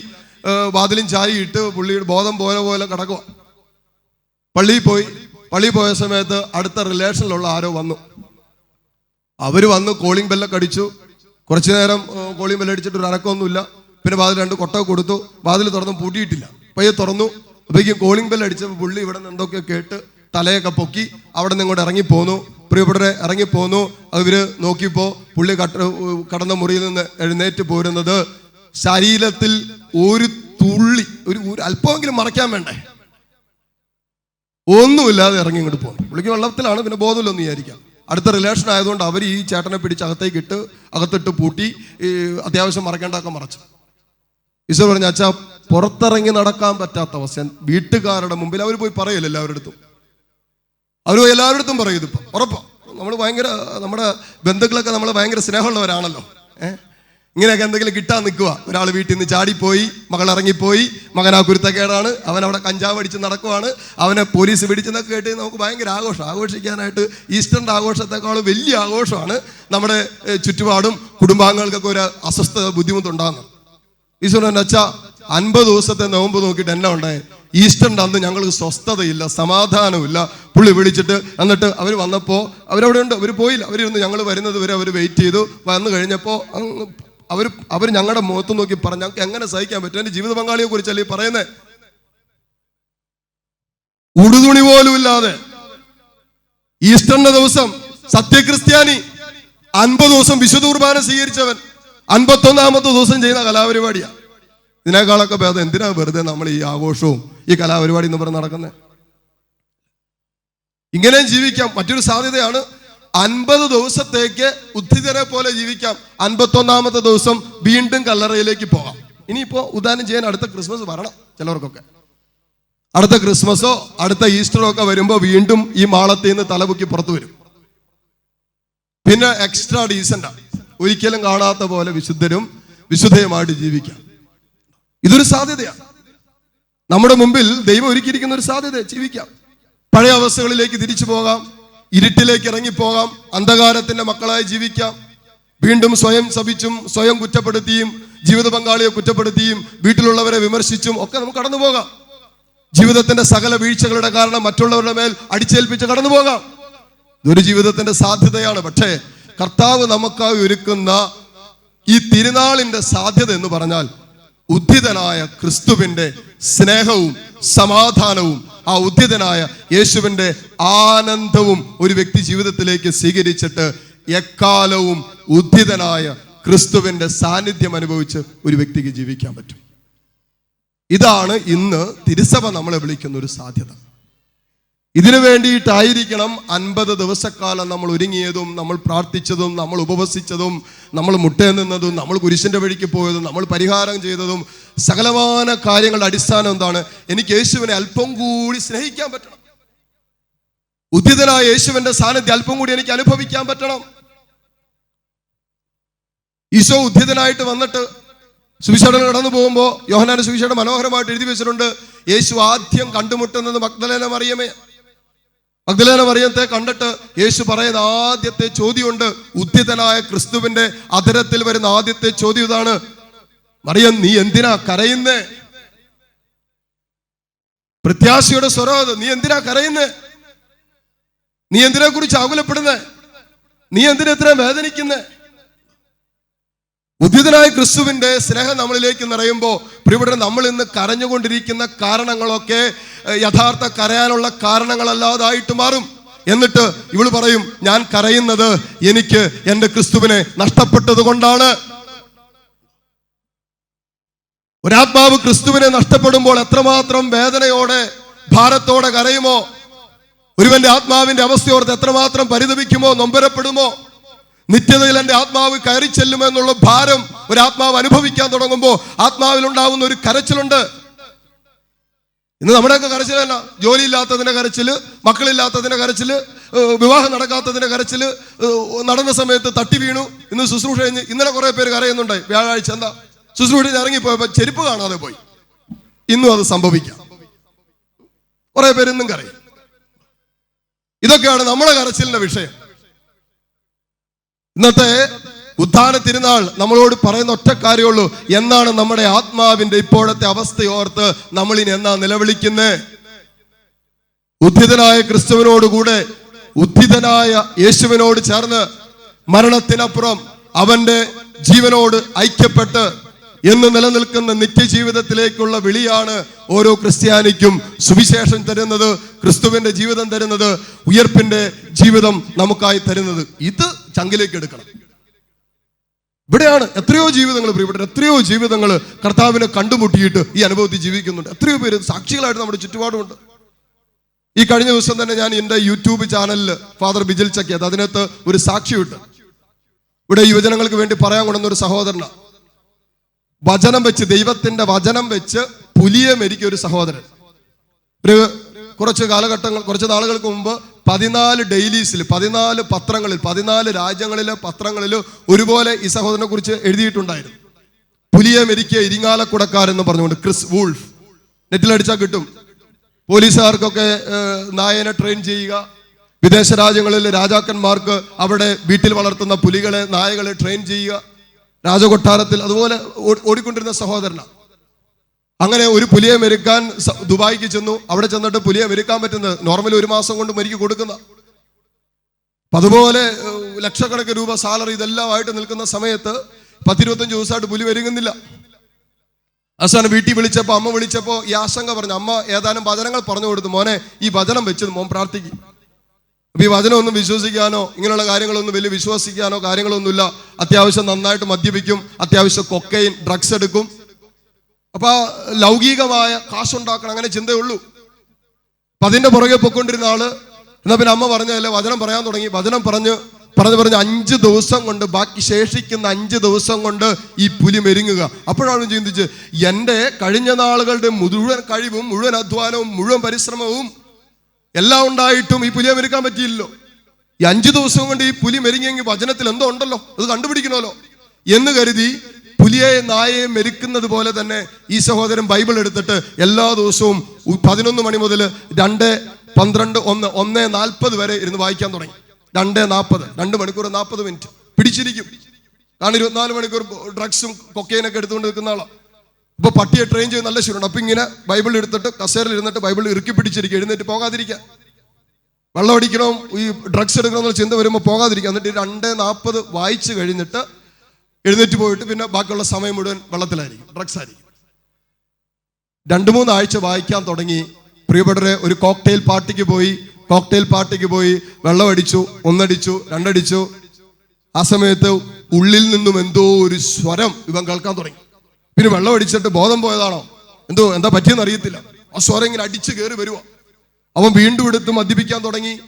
വാതിലും ചായ ഇട്ട് പുള്ളിയുടെ ബോധം പോലെ പോലെ കിടക്കുക പള്ളിയിൽ പോയി പള്ളിയിൽ പോയ സമയത്ത് അടുത്ത റിലേഷനിലുള്ള ആരോ വന്നു. അവർ വന്ന് കോളിംഗ് ബെല്ലൊക്കെ അടിച്ചു. കുറച്ചു നേരം കോളിംഗ് ബെല്ല് അടിച്ചിട്ട് ഒരു അനക്കമൊന്നുമില്ല. പിന്നെ വാതിൽ രണ്ട് കൊട്ട കൊടുത്തു. വാതിൽ തുറന്ന് പൂട്ടിയിട്ടില്ല. പയ്യെ തുറന്നു. അപ്പോഴേക്കും കോളിംഗ് ബെല്ല് അടിച്ചപ്പോൾ പുള്ളി ഇവിടെ നിന്ന് എന്തൊക്കെ കേട്ട് തലയൊക്കെ പൊക്കി അവിടെ നിന്ന് ഇങ്ങോട്ട് ഇറങ്ങിപ്പോന്നു. പ്രിയപ്പെട്ടവരെ ഇറങ്ങിപ്പോന്നു. അവർ നോക്കിയപ്പോൾ പുള്ളി കട്ട കടന്ന മുറിയിൽ നിന്ന് എഴുന്നേറ്റ് പോരുന്നത് ശരീരത്തിൽ ഒരു തുള്ളി ഒരു അല്പമെങ്കിലും മറയ്ക്കാൻ വേണ്ടേ? ഒന്നുമില്ലാതെ ഇറങ്ങി ഇങ്ങോട്ട് പോകും പുള്ളിക്ക് വെള്ളത്തിലാണ് പിന്നെ ബോധമില്ലെന്ന് വിചാരിക്കാം. അടുത്ത റിലേഷൻ ആയതുകൊണ്ട് അവർ ഈ ചേട്ടനെ പിടിച്ച് അകത്തേക്ക് ഇട്ട് അകത്തിട്ട് പൂട്ടി അത്യാവശ്യം മറക്കേണ്ടതൊക്കെ മറച്ചു. ഈശോ പറഞ്ഞ അച്ഛാ പുറത്തിറങ്ങി നടക്കാൻ പറ്റാത്ത അവസ്ഥ. വീട്ടുകാരുടെ മുമ്പിൽ അവർ പോയി പറയല്ലോ എല്ലാവരുടെ അടുത്തും? അവർ പോയി എല്ലാവരുടെ അടുത്തും പറയും ഇതിപ്പോൾ ഉറപ്പാണ് നമ്മൾ ഭയങ്കര നമ്മുടെ ബന്ധുക്കളൊക്കെ നമ്മൾ ഭയങ്കര സ്നേഹമുള്ളവരാണല്ലോ. ഏഹ്? ഇങ്ങനെയൊക്കെ എന്തെങ്കിലും കിട്ടാൻ നിൽക്കുക ഒരാൾ വീട്ടിൽ നിന്ന് ചാടിപ്പോയി മകൾ ഇറങ്ങിപ്പോയി മകൻ ആ കുരുത്തക്കേടാണ് അവൻ അവിടെ കഞ്ചാവ് അടിച്ച് നടക്കുവാണ് അവനെ പോലീസ് പിടിച്ചെന്നൊക്കെ കേട്ട് നമുക്ക് ഭയങ്കര ആഘോഷം. ആഘോഷിക്കാനായിട്ട് ഈസ്റ്ററിന്റെ ആഘോഷത്തെക്കാളും വലിയ ആഘോഷമാണ് നമ്മുടെ ചുറ്റുപാടും കുടുംബാംഗങ്ങൾക്കൊക്കെ ഒരു അസ്വസ്ഥ ബുദ്ധിമുട്ടുണ്ടാകുന്നത്. ഈശ്വരൻ അച്ഛാ അൻപത് ദിവസത്തെ നോമ്പ് നോക്കിയിട്ട് എന്നാ ഉണ്ടായി? ഈസ്റ്ററിന്റെ അന്ന് ഞങ്ങൾക്ക് സ്വസ്ഥതയില്ല സമാധാനമില്ല പുള്ളി വിളിച്ചിട്ട് എന്നിട്ട് അവർ വന്നപ്പോൾ അവരവിടെ ഉണ്ട് അവർ പോയില്ല. അവരിരുന്ന് ഞങ്ങൾ വരുന്നത് വരെ അവർ വെയിറ്റ് ചെയ്തു. വന്നു കഴിഞ്ഞപ്പോൾ അവർ അവർ ഞങ്ങളുടെ മുഖത്ത് നോക്കി പറഞ്ഞു ഞങ്ങൾക്ക് എങ്ങനെ സഹിക്കാൻ പറ്റും? എന്റെ ജീവിത പങ്കാളിയെ കുറിച്ചല്ലേ പറയുന്നത് ഉടുതുണി പോലും ഇല്ലാതെ ഈസ്റ്ററിന്റെ ദിവസം സത്യക്രിസ്ത്യാനി അൻപത് ദിവസം വിശുദ്ധ കുർബാന സ്വീകരിച്ചവൻ അൻപത്തൊന്നാമത്തെ ദിവസം ചെയ്യുന്ന കലാപരിപാടിയാ. ഇതിനേക്കാളൊക്കെ ഭേദം എന്തിനാ വെറുതെ നമ്മൾ ഈ ആഘോഷവും ഈ കലാപരിപാടി എന്ന് പറഞ്ഞ് നടക്കുന്നത് ഇങ്ങനെ ജീവിക്കാം. മറ്റൊരു സാധ്യതയാണ് അൻപത് ദിവസത്തേക്ക് ഉദ്ധിതരെ പോലെ ജീവിക്കാം. അൻപത്തൊന്നാമത്തെ ദിവസം വീണ്ടും കല്ലറയിലേക്ക് പോകാം. ഇനിയിപ്പോ ഉദാഹരണം ചെയ്യാൻ അടുത്ത ക്രിസ്മസ് വരണം ചിലവർക്കൊക്കെ അടുത്ത ക്രിസ്മസോ അടുത്ത ഈസ്റ്ററോ ഒക്കെ വരുമ്പോ വീണ്ടും ഈ മാളത്തിൽ നിന്ന് തലപൊക്കി പുറത്തു വരും. പിന്നെ എക്സ്ട്രാ ഡീസന്റാ ഒരിക്കലും കാണാത്ത പോലെ വിശുദ്ധരും വിശുദ്ധയുമായിട്ട് ജീവിക്കാം. ഇതൊരു സാധ്യതയാണ് നമ്മുടെ മുമ്പിൽ ദൈവം ഒരുക്കിയിരിക്കുന്ന ഒരു സാധ്യത ജീവിക്കാം. പഴയ അവസ്ഥകളിലേക്ക് തിരിച്ചു പോകാം. ഇരുട്ടിലേക്ക് ഇറങ്ങിപ്പോകാം. അന്ധകാരത്തിന്റെ മക്കളായി ജീവിക്കാം. വീണ്ടും സ്വയം ശപിച്ചും സ്വയം കുറ്റപ്പെടുത്തിയും ജീവിത പങ്കാളിയെ കുറ്റപ്പെടുത്തിയും വീട്ടിലുള്ളവരെ വിമർശിച്ചും ഒക്കെ നമുക്ക് കടന്നു പോകാം. ജീവിതത്തിന്റെ സകല വീഴ്ചകളുടെ കാരണം മറ്റുള്ളവരുടെ മേൽ അടിച്ചേൽപ്പിച്ച് കടന്നു പോകാം. ഇതൊരു ജീവിതത്തിന്റെ സാധ്യതയാണ്. പക്ഷേ കർത്താവ് നമുക്കായി ഒരുക്കുന്ന ഈ തിരുനാളിന്റെ സാധ്യത എന്ന് പറഞ്ഞാൽ ഉദ്ധിതനായ ക്രിസ്തുവിന്റെ സ്നേഹവും സമാധാനവും ആ ഉദ്ധിതനായ യേശുവിന്റെ ആനന്ദവും ഒരു വ്യക്തി ജീവിതത്തിലേക്ക് സ്വീകരിച്ചിട്ട് എക്കാലവും ഉദ്ധിതനായ ക്രിസ്തുവിന്റെ സാന്നിധ്യം അനുഭവിച്ച് ഒരു വ്യക്തിക്ക് ജീവിക്കാൻ പറ്റും. ഇതാണ് ഇന്ന് തിരുസഭ നമ്മളെ വിളിക്കുന്ന ഒരു സാധ്യത. ഇതിനു വേണ്ടിയിട്ടായിരിക്കണം അൻപത് ദിവസക്കാലം നമ്മൾ ഒരുങ്ങിയതും നമ്മൾ പ്രാർത്ഥിച്ചതും നമ്മൾ ഉപവസിച്ചതും നമ്മൾ മുട്ടേ നിന്നതും നമ്മൾ കുരിശിന്റെ വഴിക്ക് പോയതും നമ്മൾ പരിഹാരം ചെയ്തതും സകലമാന കാര്യങ്ങളുടെ അടിസ്ഥാനം എന്താണ്? എനിക്ക് യേശുവിനെ അല്പം കൂടി സ്നേഹിക്കാൻ പറ്റണം. ഉദ്ധിതനായ യേശുവിന്റെ സാന്നിധ്യം അല്പം കൂടി എനിക്ക് അനുഭവിക്കാൻ പറ്റണം. ഈശോ ഉദ്ധിതനായിട്ട് വന്നിട്ട് സുവിശേഷം കടന്നു പോകുമ്പോൾ യോഹനാന്റെ സുവിശേഷം മനോഹരമായിട്ട് എഴുതി വെച്ചിട്ടുണ്ട്. യേശു ആദ്യം കണ്ടുമുട്ടുന്നത് മഗ്ദലേന മറിയമേ. മഗ്ദലേന മറിയത്തെ കണ്ടിട്ട് യേശു പറയുന്ന ആദ്യത്തെ ചോദ്യമുണ്ട്. ഉദ്ധിതനായ ക്രിസ്തുവിന്റെ അതിരത്തിൽ വരുന്ന ആദ്യത്തെ ചോദ്യം ഇതാണ്. മറിയം നീ എന്തിനാ കരയുന്നേ? പ്രത്യാശയുടെ സ്വരം നീ എന്തിനാ കരയുന്നേ? നീ എന്തിനെ കുറിച്ച് ആകുലപ്പെടുന്നേ? നീ എന്തിനെത്ര വേദനിക്കുന്നേ? ഉദ്ധിതനായ ക്രിസ്തുവിന്റെ സ്നേഹം നമ്മളിലേക്ക് നിറയുമ്പോൾ പ്രിവിടെ നമ്മൾ ഇന്ന് കരഞ്ഞുകൊണ്ടിരിക്കുന്ന കാരണങ്ങളൊക്കെ യഥാർത്ഥ കരയാനുള്ള കാരണങ്ങളല്ലാതായിട്ട് മാറും. എന്നിട്ട് ഇവൾ പറയും ഞാൻ കരയുന്നത് എനിക്ക് എന്റെ ക്രിസ്തുവിനെ നഷ്ടപ്പെട്ടത് കൊണ്ടാണ്. ഒരാത്മാവ് ക്രിസ്തുവിനെ നഷ്ടപ്പെടുമ്പോൾ എത്രമാത്രം വേദനയോടെ ഭാരത്തോടെ കരയുമോ? ഒരുവന്റെ ആത്മാവിന്റെ അവസ്ഥയോർത്ത് എത്രമാത്രം പരിതപിക്കുമോ നൊമ്പരപ്പെടുമോ? നിത്യതയിൽ എന്റെ ആത്മാവ് കയറി ചെല്ലുമെന്നുള്ള ഭാരം ഒരു ആത്മാവ് അനുഭവിക്കാൻ തുടങ്ങുമ്പോൾ ആത്മാവിൽ ഉണ്ടാവുന്ന ഒരു കരച്ചിലുണ്ട്. ഇന്ന് നമ്മുടെയൊക്കെ കരച്ചിലല്ല ജോലിയില്ലാത്തതിന്റെ കരച്ചിൽ മക്കളില്ലാത്തതിന്റെ കരച്ചിൽ ഏഹ് വിവാഹം നടക്കാത്തതിന്റെ കരച്ചിൽ ഏഹ് നടന്ന സമയത്ത് തട്ടി വീണു. ഇന്ന് ശുശ്രൂഷ കഴിഞ്ഞ് ഇന്നലെ കുറെ പേര് കരയുന്നുണ്ട്. വ്യാഴാഴ്ച എന്താ? ശുശ്രൂഷ ഇറങ്ങിപ്പോയപ്പോൾ ചെരുപ്പ് കാണാതെ പോയി. ഇന്നും അത് സംഭവിക്കാം. കുറെ പേര് ഇന്നും കരയും. ഇതൊക്കെയാണ് നമ്മുടെ കരച്ചിലിന്റെ വിഷയം. ഇന്നത്തെ ഉദ്ധാന തിരുനാൾ നമ്മളോട് പറയുന്ന ഒറ്റ കാര്യമുള്ളൂ. എന്നാണ് നമ്മുടെ ആത്മാവിന്റെ ഇപ്പോഴത്തെ അവസ്ഥ ഓർത്ത് നമ്മളിനി എന്നാ നിലവിളിക്കുന്നേ? ഉദ്ധിതനായ ക്രിസ്തുവിനോടുകൂടെ ഉദ്ധിതനായ യേശുവിനോട് ചേർന്ന് മരണത്തിനപ്പുറം അവന്റെ ജീവനോട് ഐക്യപ്പെട്ട് എന്ന് നിലനിൽക്കുന്ന നിത്യജീവിതത്തിലേക്കുള്ള വിളിയാണ് ഓരോ ക്രിസ്ത്യാനിക്കും സുവിശേഷം തരുന്നത് ക്രിസ്തുവിന്റെ ജീവിതം തരുന്നത് ഉയർപ്പിന്റെ ജീവിതം നമുക്കായി തരുന്നത്. ഇത് ചങ്കിലേക്ക് എടുക്കണം. ഇവിടെയാണ് എത്രയോ ജീവിതങ്ങൾ പ്രിയപ്പെട്ട എത്രയോ ജീവിതങ്ങൾ കർത്താവിനെ കണ്ടുമുട്ടിയിട്ട് ഈ അനുഭവത്തിൽ ജീവിക്കുന്നുണ്ട്. എത്രയോ പേര് സാക്ഷികളായിട്ട് നമ്മുടെ ചുറ്റുപാടുമുണ്ട്. ഈ കഴിഞ്ഞ ദിവസം തന്നെ ഞാൻ എന്റെ യൂട്യൂബ് ചാനലിൽ ഫാദർ ബിജിൽ ചക്കിയത്. അതിനകത്ത് ഒരു സാക്ഷിയുണ്ട്. ഇവിടെ യുവജനങ്ങൾക്ക് വേണ്ടി പറയാൻ കൊണ്ടുവന്ന ഒരു സഹോദരനാണ്. വചനം വെച്ച് ദൈവത്തിന്റെ വചനം വെച്ച് പുലിയെ മരിക്കുക ഒരു സഹോദരൻ. ഒരു കുറച്ച് കാലഘട്ടങ്ങൾ കുറച്ച് നാളുകൾക്ക് മുമ്പ് പതിനാല് ഡെയിലീസിൽ പതിനാല് പത്രങ്ങളിൽ പതിനാല് രാജ്യങ്ങളിലെ പത്രങ്ങളിൽ ഒരുപോലെ ഈ സഹോദരനെ കുറിച്ച് എഴുതിയിട്ടുണ്ടായിരുന്നു. പുലിയെ മെരിക്കിയ ഇരിങ്ങാലക്കുടക്കാരെന്ന് പറഞ്ഞുകൊണ്ട് ക്രിസ് വൂൾഫ്. നെറ്റിലടിച്ചാൽ കിട്ടും. പോലീസുകാർക്കൊക്കെ നായനെ ട്രെയിൻ ചെയ്യുക. വിദേശ രാജ്യങ്ങളിലെ രാജാക്കന്മാർക്ക് അവിടെ വീട്ടിൽ വളർത്തുന്ന പുലികളെ നായകളെ ട്രെയിൻ ചെയ്യുക. രാജകൊട്ടാരത്തിൽ അതുപോലെ ഓടിക്കൊണ്ടിരുന്ന സഹോദരനാണ് അങ്ങനെ ഒരു പുലിയെ മെരുക്കാൻ ദുബായിക്ക് ചെന്നു. അവിടെ ചെന്നിട്ട് പുലിയെ മെരുക്കാൻ പറ്റുന്നത് നോർമലി ഒരു മാസം കൊണ്ട് മെരുക്കി കൊടുക്കുന്ന. അതുപോലെ ലക്ഷക്കണക്കിന് രൂപ സാലറി ഇതെല്ലാം ആയിട്ട് നിൽക്കുന്ന സമയത്ത് പത്തിരുപത്തഞ്ച് ദിവസമായിട്ട് പുലി വരുന്നില്ല അവസാനം വീട്ടിൽ വിളിച്ചപ്പോൾ അമ്മ വിളിച്ചപ്പോൾ ഈ ആശങ്ക പറഞ്ഞു അമ്മ ഏതാനും വചനങ്ങൾ പറഞ്ഞു കൊടുത്തു. മോനെ ഈ വചനം വെച്ച് മോൻ പ്രാർത്ഥിക്കും. അപ്പൊ ഈ വചനമൊന്നും വിശ്വസിക്കാനോ ഇങ്ങനെയുള്ള കാര്യങ്ങളൊന്നും വലിയ വിശ്വസിക്കാനോ കാര്യങ്ങളൊന്നുമില്ല. അത്യാവശ്യം നന്നായിട്ട് മദ്യപിക്കും അത്യാവശ്യം കൊക്കയും ഡ്രഗ്സ് എടുക്കും. അപ്പോൾ ലൗകികമായ കാശുണ്ടാക്കണം അങ്ങനെ ചിന്തയുള്ളൂ. അപ്പൊ അതിന്റെ പുറകെ പൊക്കൊണ്ടിരുന്ന ആൾ എന്നാ പിന്നെ അമ്മ പറഞ്ഞതല്ലേ വചനം പറയാൻ തുടങ്ങി. വചനം പറഞ്ഞ് പറഞ്ഞു പറഞ്ഞ് അഞ്ച് ദിവസം കൊണ്ട് ബാക്കി ശേഷിക്കുന്ന അഞ്ച് ദിവസം കൊണ്ട് ഈ പുലി മെരുങ്ങുക. അപ്പോഴാണ് ചിന്തിച്ച് എന്റെ കഴിഞ്ഞ നാളുകളുടെ മുഴുവൻ കഴിവും മുഴുവൻ അധ്വാനവും മുഴുവൻ പരിശ്രമവും എല്ലാം ഉണ്ടായിട്ടും ഈ പുലിയെ മെരുക്കാൻ പറ്റിയില്ലല്ലോ. ഈ അഞ്ചു ദിവസം കൊണ്ട് ഈ പുലി മെരുങ്ങിയെങ്കിൽ വചനത്തിൽ എന്തോ ഉണ്ടല്ലോ അത് കണ്ടുപിടിക്കണമല്ലോ. എന്ന് കരുതി പുലിയെ നായയെ മെരുക്കുന്നത് പോലെ തന്നെ ഈ സഹോദരൻ ബൈബിൾ എടുത്തിട്ട് എല്ലാ ദിവസവും പതിനൊന്ന് മണി മുതൽ രണ്ട് പന്ത്രണ്ട് ഒന്ന് ഒന്ന് നാൽപ്പത് വരെ ഇരുന്ന് വായിക്കാൻ തുടങ്ങി. രണ്ട് നാൽപ്പത് രണ്ട് മണിക്കൂർ നാൽപ്പത് മിനിറ്റ്. പിടിച്ചിരിക്കും. കാരണം ഇരുപത്തിനാല് മണിക്കൂർ ഡ്രഗ്സും കൊക്കൈനൊക്കെ എടുത്തുകൊണ്ട് നിൽക്കുന്ന ആളാണ് ഇപ്പൊ പട്ടിയെ ട്രെയിൻ ചെയ്ത് നല്ല ശരിയാണ് അപ്പൊ ഇങ്ങനെ ബൈബിൾ എടുത്തിട്ട് കസേരയിൽ ഇരുന്നിട്ട് ബൈബിൾ ഇറുക്കി പിടിച്ചിരിക്കുക എഴുന്നേറ്റ് പോകാതിരിക്കുക വെള്ളം അടിക്കണം ഈ ഡ്രഗ്സ് എടുക്കണം ചിന്ത വരുമ്പോൾ പോകാതിരിക്കുക എന്നിട്ട് രണ്ട് നാൽപ്പത് വായിച്ചു കഴിഞ്ഞിട്ട് എഴുന്നേറ്റ് പോയിട്ട് പിന്നെ ബാക്കിയുള്ള സമയം മുഴുവൻ വെള്ളത്തിലായിരിക്കും. ഡ്രഗ്സ് ആയിരിക്കും. രണ്ട് മൂന്ന് ആഴ്ച വായിക്കാൻ തുടങ്ങി. പ്രിയപ്പെട്ടവരെ ഒരു കോക്ടെയിൽ പാർട്ടിക്ക് പോയി. കോക്ടെയിൽ പാർട്ടിക്ക് പോയി. വെള്ളം അടിച്ചു ഒന്നടിച്ചു രണ്ടടിച്ചു. ആ സമയത്ത് ഉള്ളിൽ നിന്നും എന്തോ ഒരു സ്വരം ഇവൻ കേൾക്കാൻ തുടങ്ങി. പിന്നെ വെള്ളം അടിച്ചിട്ട് ബോധം പോയതാണോ? എന്തോ എന്താ പറ്റിയെന്ന് അറിയത്തില്ല. ആ സ്വരം ഇങ്ങനെ അടിച്ച് കയറി വരുവാ. അവൻ വീണ്ടും എടുത്ത് മദ്യപിക്കാൻ തുടങ്ങി.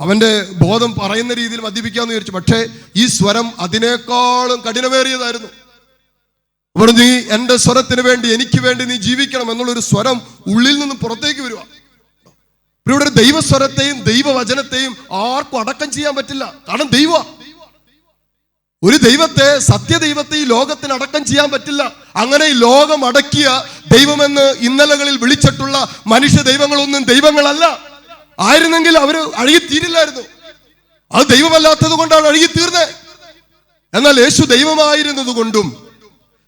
അവന്റെ ബോധം പറയുന്ന രീതിയിൽ മദ്യപിക്കാന്ന് വിചാരിച്ചു. പക്ഷേ ഈ സ്വരം അതിനേക്കാളും കഠിനമേറിയതായിരുന്നു. അവർ നീ എന്റെ സ്വരത്തിന് വേണ്ടി എനിക്ക് വേണ്ടി നീ ജീവിക്കണം എന്നുള്ളൊരു സ്വരം ഉള്ളിൽ നിന്ന് പുറത്തേക്ക് വരിക ഇവിടെ ദൈവസ്വരത്തെയും ദൈവവചനത്തെയും ആർക്കും അടക്കം ചെയ്യാൻ പറ്റില്ല. കാരണം ദൈവ ഒരു ദൈവത്തെ സത്യദൈവത്തെ ഈ ലോകത്തിന് അടക്കം ചെയ്യാൻ പറ്റില്ല. അങ്ങനെ ഈ ലോകം അടക്കിയ ദൈവമെന്ന് ഇന്നലകളിൽ വിളിച്ചിട്ടുള്ള മനുഷ്യ ദൈവങ്ങളൊന്നും ദൈവങ്ങളല്ല. ആയിരുന്നെങ്കിൽ അവർ അഴുകിത്തീരില്ലായിരുന്നു. അത് ദൈവമല്ലാത്തത് കൊണ്ടാണ് അഴുകിത്തീർന്നത് എന്നാൽ യേശു ദൈവമായിരുന്നത് കൊണ്ടും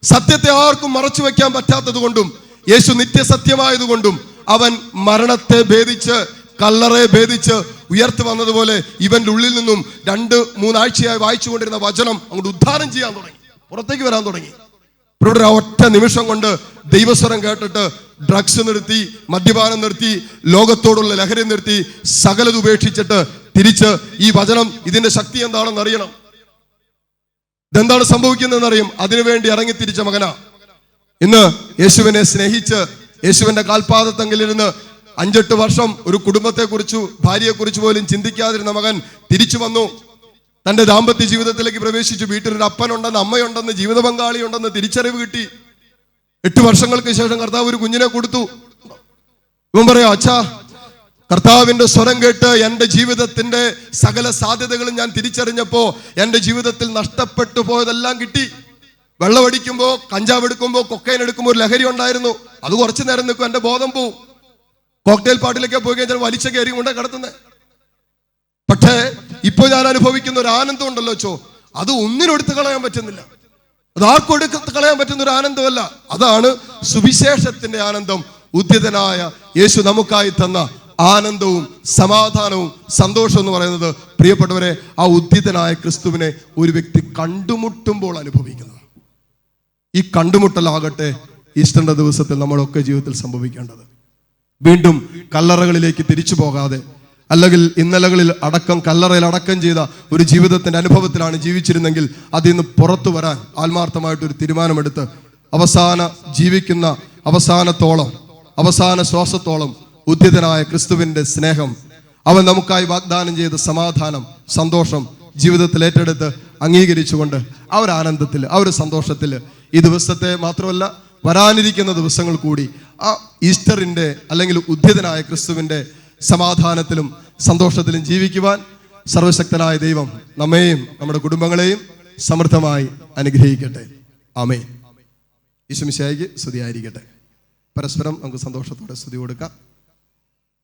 സത്യത്തെ ആർക്കും മറച്ചു വെക്കാൻ പറ്റാത്തത് കൊണ്ടും യേശു നിത്യസത്യമായതുകൊണ്ടും അവൻ മരണത്തെ ഭേദിച്ച് കല്ലറെ ഭേദിച്ച് ഉയർത്തി വന്നതുപോലെ ഇവന്റെ ഉള്ളിൽ നിന്നും രണ്ട് മൂന്നാഴ്ചയായി വായിച്ചുകൊണ്ടിരുന്ന വചനം അങ്ങോട്ട് ഉദ്ധാരം ചെയ്യാൻ തുടങ്ങി. പുറത്തേക്ക് വരാൻ തുടങ്ങി. ഇവിടെ ഒറ്റ നിമിഷം കൊണ്ട് ദൈവസ്വരം കേട്ടിട്ട് ഡ്രഗ്സ് നിർത്തി മദ്യപാനം നിർത്തി ലോകത്തോടുള്ള ലഹരി നിർത്തി സകലത് ഉപേക്ഷിച്ചിട്ട് തിരിച്ച് ഈ വചനം ഇതിന്റെ ശക്തി എന്താണെന്ന് അറിയണം. ഇതെന്താണ് സംഭവിക്കുന്നതെന്ന് അറിയും അതിനുവേണ്ടി ഇറങ്ങി തിരിച്ച മകനാ. ഇന്ന് യേശുവിനെ സ്നേഹിച്ച് യേശുവിന്റെ കാൽപാദത്തെങ്കിലിരുന്ന് അഞ്ചെട്ട് വർഷം ഒരു കുടുംബത്തെക്കുറിച്ചു ഭാര്യയെക്കുറിച്ച് പോലും ചിന്തിക്കാതിരുന്ന മകൻ തിരിച്ചു വന്നു. തന്റെ ദാമ്പത്യ ജീവിതത്തിലേക്ക് പ്രവേശിച്ചു. വീട്ടിൽ വീട്ടിലൊരു അപ്പനുണ്ടെന്ന് അമ്മയുണ്ടെന്ന് ജീവിത പങ്കാളിയുണ്ടെന്ന് തിരിച്ചറിവ് കിട്ടി. എട്ട് വർഷങ്ങൾക്ക് ശേഷം കർത്താവ് ഒരു കുഞ്ഞിനെ കൊടുത്തു. ഇവൻ പറയാ അച്ഛാ കർത്താവിന്റെ സ്വരം കേട്ട് എന്റെ ജീവിതത്തിന്റെ സകല സാധ്യതകളും ഞാൻ തിരിച്ചറിഞ്ഞപ്പോ എന്റെ ജീവിതത്തിൽ നഷ്ടപ്പെട്ടു പോയതെല്ലാം കിട്ടി. വെള്ളമടിക്കുമ്പോ കഞ്ചാവ് എടുക്കുമ്പോ കൊക്കൈൻ എടുക്കുമ്പോൾ ഒരു ലഹരി ഉണ്ടായിരുന്നു. അത് കുറച്ചു നേരം നിൽക്കും എന്റെ ബോധം പോവും. കോക്ടെയിൽ പാട്ടിലൊക്കെ പോയി കഴിഞ്ഞാൽ വലിച്ച കയറി കൊണ്ട് കിടത്തുന്നത് പക്ഷേ ഇപ്പൊ ഞാൻ അനുഭവിക്കുന്ന ഒരു ആനന്ദം ഉണ്ടല്ലോ ചോ അത് ഒന്നിനെടുത്ത് കളയാൻ പറ്റുന്നില്ല. അത് ആർക്കും എടുത്ത് കളയാൻ പറ്റുന്ന ഒരു ആനന്ദമല്ല. അതാണ് സുവിശേഷത്തിന്റെ ആനന്ദം. ഉദ്യതനായ യേശു നമുക്കായി തന്ന ആനന്ദവും സമാധാനവും സന്തോഷവും എന്ന് പറയുന്നത് പ്രിയപ്പെട്ടവരെ ആ ഉദ്യതനായ ക്രിസ്തുവിനെ ഒരു വ്യക്തി കണ്ടുമുട്ടുമ്പോൾ അനുഭവിക്കുന്നു. ഈ കണ്ടുമുട്ടലാകട്ടെ ഈസ്റ്ററിന്റെ ദിവസത്തിൽ നമ്മളൊക്കെ ജീവിതത്തിൽ സംഭവിക്കേണ്ടത്. വീണ്ടും കല്ലറകളിലേക്ക് തിരിച്ചു പോകാതെ അല്ലെങ്കിൽ ഇന്നലകളിൽ അടക്കം കല്ലറയിൽ അടക്കം ചെയ്ത ഒരു ജീവിതത്തിന്റെ അനുഭവത്തിലാണ് ജീവിച്ചിരുന്നെങ്കിൽ അതിൽ നിന്ന് പുറത്തു വരാൻ ആത്മാർത്ഥമായിട്ടൊരു തീരുമാനമെടുത്ത് അവസാന ജീവിക്കുന്ന അവസാനത്തോളം അവസാന ശ്വാസത്തോളം ഉദ്യതനായ ക്രിസ്തുവിന്റെ സ്നേഹം അവൻ നമുക്കായി വാഗ്ദാനം ചെയ്ത സമാധാനം സന്തോഷം ജീവിതത്തിൽ ഏറ്റെടുത്ത് അംഗീകരിച്ചുകൊണ്ട് ആ ഒരു ആനന്ദത്തിൽ ആ ഒരു സന്തോഷത്തിൽ ഈ ദിവസത്തെ മാത്രമല്ല വരാനിരിക്കുന്ന ദിവസങ്ങൾ കൂടി ആ ഈസ്റ്ററിന്റെ അല്ലെങ്കിൽ ഉദ്ധിതനായ ക്രിസ്തുവിന്റെ സമാധാനത്തിലും സന്തോഷത്തിലും ജീവിക്കുവാൻ സർവശക്തനായ ദൈവം നമ്മെയും നമ്മുടെ കുടുംബങ്ങളെയും സമൃദ്ധമായി അനുഗ്രഹിക്കട്ടെ. ആമേ ഈശ്വമിശായിക്ക് സ്തുതിയായിരിക്കട്ടെ. പരസ്പരം നമുക്ക് സന്തോഷത്തോടെ സ്തുതി കൊടുക്കാം.